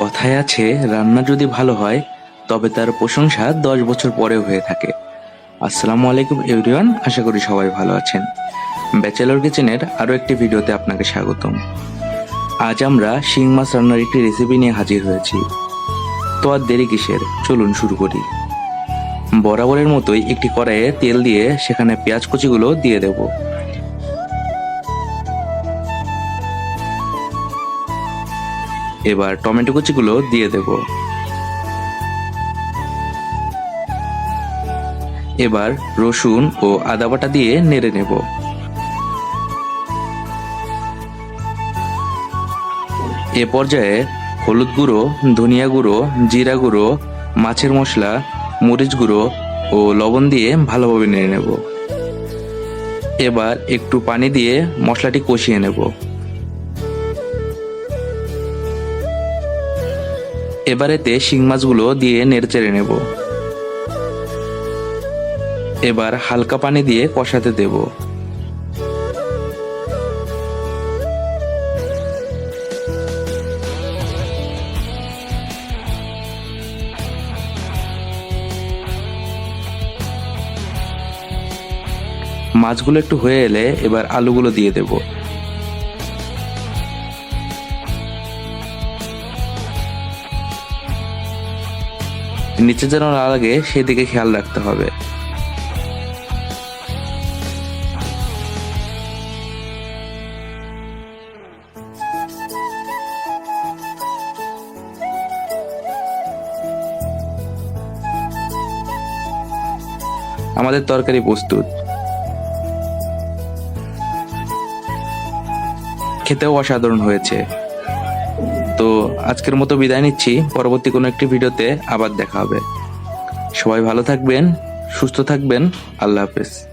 কথায় আছে, রান্না যদি ভালো হয়, তবে তার প্রশংসা দশ বছর পরেও হয়ে থাকে। আসসালামু আলাইকুম এভরিওয়ান, আশা করি সবাই ভালো আছেন। ব্যাচেলর কিচেনের আরও একটি ভিডিওতে আপনাকে স্বাগতম। আজ আমরা শিং মাছ রান্নার একটি রেসিপি নিয়ে হাজির হয়েছি। তো আর দেরি কিসের? চলুন শুরু করি। বরাবরের মতোই একটি কড়াইয়ে তেল দিয়ে সেখানে পেঁয়াজ কুচিগুলো দিয়ে দেব। এবার টমেটো কুচিগুলো দিয়ে দেব। এবার রসুন ও আদা বাটা দিয়ে নেড়ে নেব। এ পর্যায়ে হলুদ গুঁড়ো, ধনিয়া গুঁড়ো, জিরা গুঁড়ো, মাছের মশলা, মরিচ গুঁড়ো ও লবণ দিয়ে ভালোভাবে নেড়ে নেব। এবার একটু পানি দিয়ে মশলাটি কষিয়ে নেব। এবার এতে শিং মাছগুলো দিয়ে নেড়েচেড়ে নেব। এবার হালকা পানি দিয়ে কষাতে দেব। মাছগুলো একটু হয়ে এলে এবার আলুগুলো দিয়ে দেব। নিচে যেন না লাগে সেদিকে খেয়াল রাখতে হবে। আমাদের তরকারি প্রস্তুত। খেতেও অসাধারণ হয়েছে। তো আজকের মতো বিদায় নিচ্ছি। পরবর্তী কোনো একটি ভিডিওতে আবার দেখা হবে। সবাই ভালো থাকবেন, সুস্থ থাকবেন। আল্লাহ হাফেজ।